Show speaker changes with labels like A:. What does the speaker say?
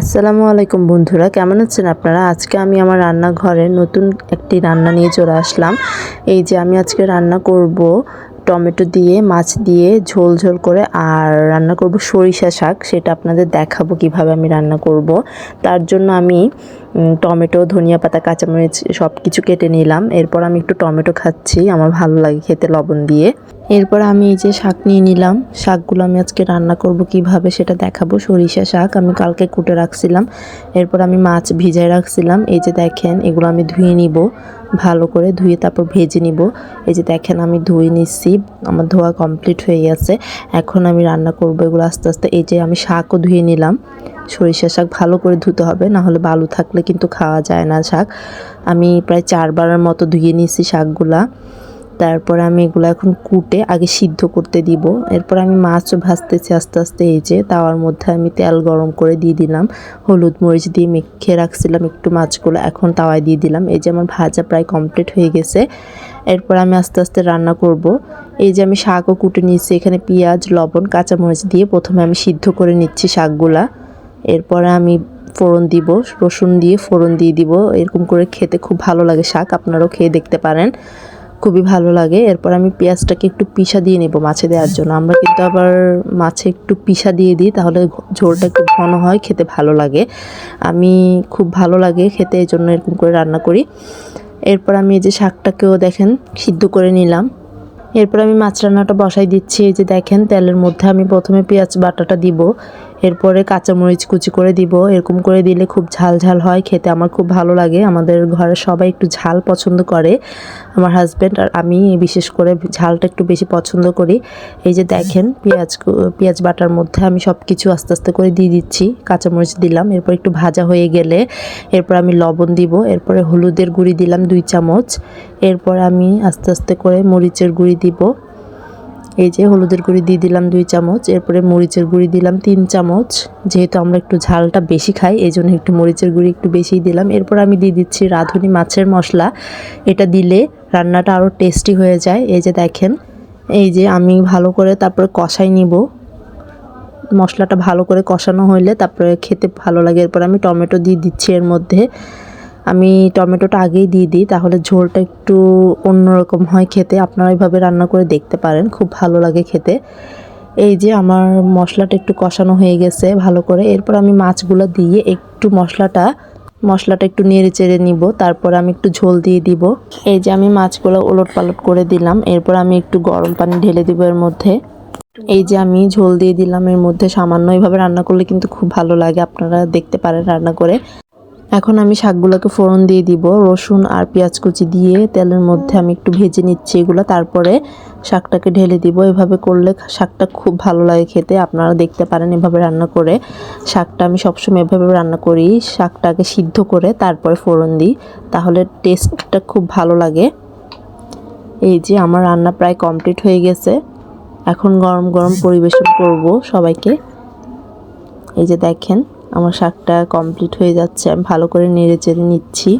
A: আসসালামু আলাইকুম বন্ধুরা, কেমন আছেন আপনারা? আজকে আমি আমার রান্নাঘরে নতুন একটি রান্না নিয়ে চলে আসলাম। এই যে আমি আজকে রান্না করব টমেটো দিয়ে, মাছ দিয়ে, ঝোল ঝোল করে, আর রান্না করব সরিষা শাক, সেটা আপনাদের দেখাবো কীভাবে আমি রান্না করব। তার জন্য আমি টমেটো, ধনিয়া পাতা, কাঁচামরিচ সব কিছু কেটে নিলাম। এরপর আমি একটু টমেটো খাচ্ছি, আমার ভালো লাগে খেতে লবণ দিয়ে। এরপর আমি এই যে শাক নিয়ে নিলাম, শাকগুলো আমি আজকে রান্না করব কীভাবে সেটা দেখাবো। সরিষা শাক আমি কালকে কুটে রাখছিলাম। এরপর আমি মাছ ভিজায় রাখছিলাম। এই যে দেখেন, এগুলো আমি ধুয়ে নিব, ভালো করে ধুয়ে তারপর ভেজে নিব। এই যে দেখেন, আমি ধুয়ে নিচ্ছি, আমার ধোয়া কমপ্লিট হয়ে গেছে। এখন আমি রান্না করব এগুলো আস্তে আস্তে। এই যে আমি শাকও ধুয়ে নিলাম। সরিষা শাক ভালো করে ধুতে হবে না হলে বালু থাকলে কিন্তু খাওয়া যায় না শাক। আমি প্রায় চারবারের মতো ধুয়ে নিয়েছি শাকগুলা। তারপর আমি এগুলো এখন কুটে আগে সিদ্ধ করতে দিব। এরপর আমি মাছও ভাজতেছি আস্তে আস্তে, এই যে তাওয়ার মধ্যে আমি তেল গরম করে দিয়ে দিলাম। হলুদ মরিচ দিয়ে মেখে রাখছিলাম একটু মাছগুলো, এখন তাওয়ায় দিয়ে দিলাম। এই যে আমার ভাজা প্রায় কমপ্লিট হয়ে গেছে। এরপর আমি আস্তে আস্তে রান্না করব। এই যে আমি শাকও কুটে নিয়েছি, এখানে পেঁয়াজ, লবণ, কাঁচামরিচ দিয়ে প্রথমে আমি সিদ্ধ করে নিচ্ছি শাকগুলা। এরপরে আমি ফোড়ন দিব, রসুন দিয়ে ফোড়ন দিয়ে দিব। এরকম করে খেতে খুব ভালো লাগে শাক, আপনারাও খেয়ে দেখতে পারেন। খুবই ভালো লাগে। এরপর আমি পেঁয়াজটাকে একটু পিষা দিয়ে নেব মাছে দেওয়ার জন্য। আমরা কিন্তু আবার মাছে একটু পিষা দিয়ে দিই, তাহলে ঝোলটা একটু ঘন হয়, খেতে ভালো লাগে। আমি খুব ভালো লাগে খেতে এই জন্য এরকম করে রান্না করি। এরপর আমি এই যে শাকটাকেও দেখেন, সিদ্ধ করে নিলাম। এরপর আমি মাছ রান্নাটা বসাই দিচ্ছি। এই যে দেখেন, তেলের মধ্যে আমি প্রথমে পেঁয়াজ বাটাটা দিব। এরপরে কাঁচামরিচ কুচি করে দিব। এরকম করে দিলে খুব ঝাল ঝাল হয়, খেতে আমার খুব ভালো লাগে। আমাদের ঘরে সবাই একটু ঝাল পছন্দ করে, আমার হাজব্যান্ড আর আমি বিশেষ করে ঝালটা একটু বেশি পছন্দ করি। এই যে দেখেন, পেঁয়াজ পেঁয়াজ বাটার মধ্যে আমি সব কিছু আস্তে আস্তে করে দিয়ে দিচ্ছি। কাঁচামরিচ দিলাম, এরপর একটু ভাজা হয়ে গেলে এরপর আমি লবণ দিব। এরপরে হলুদের গুঁড়ি দিলাম দুই চামচ। এরপর আমি আস্তে আস্তে করে মরিচের গুঁড়ি দিব। এই যে হলুদের গুঁড়ি দিয়ে দিলাম দুই চামচ, এরপরে মরিচের গুঁড়ি দিলাম তিন চামচ। যেহেতু আমরা একটু ঝালটা বেশি খাই, এই জন্য একটু মরিচের গুঁড়ি একটু বেশিই দিলাম। এরপর আমি দিয়ে দিচ্ছি রাঁধুনি মাছের মশলা। এটা দিলে রান্নাটা আরও টেস্টি হয়ে যায়। এই যে দেখেন, এই যে আমি ভালো করে তারপরে কষাই নিব। মশলাটা ভালো করে কষানো হইলে তারপরে খেতে ভালো লাগে। এরপর আমি টমেটো দিয়ে দিচ্ছি এর মধ্যে। আমি টমেটোটা আগেই দিয়ে দিই, তাহলে ঝোলটা একটু অন্যরকম হয় খেতে। আপনারা এইভাবে রান্না করে দেখতে পারেন, খুব ভালো লাগে খেতে। এই যে আমার মশলাটা একটু কষানো হয়ে গেছে ভালো করে। এরপর আমি মাছগুলো দিয়ে একটু মশলাটা মশলাটা একটু নেড়ে চেড়ে নিব। তারপর আমি একটু ঝোল দিয়ে দিব। এই যে আমি মাছগুলো ওলট পালট করে দিলাম। এরপর আমি একটু গরম পানি ঢেলে দিব এর মধ্যে। এই যে আমি ঝোল দিয়ে দিলাম এর মধ্যে। সামান্য এইভাবে রান্না করলে কিন্তু খুব ভালো লাগে। আপনারা দেখতে পারেন রান্না করে। এখন আমি শাকগুলোকে ফোড়ন দিয়ে দিব, রসুন আর পেঁয়াজ কুচি দিয়ে তেলের মধ্যে আমি একটু ভেজে নিচ্ছি এগুলো, তারপরে শাকটাকে ঢেলে দিব। এভাবে করলে শাকটা খুব ভালো লাগে খেতে, আপনারা দেখতে পারেন এভাবে রান্না করে। শাকটা আমি সবসময় এভাবে রান্না করি, শাকটাকে সিদ্ধ করে তারপরে ফোড়ন দিই, তাহলে টেস্টটা খুব ভালো লাগে। এই যে আমার রান্না প্রায় কমপ্লিট হয়ে গেছে, এখন গরম গরম পরিবেশন করব সবাইকে। এই যে দেখেন আমার শাকটা কমপ্লিট হয়ে যাচ্ছে আমি ভালো করে নেড়ে চেড়ে নিচ্ছি।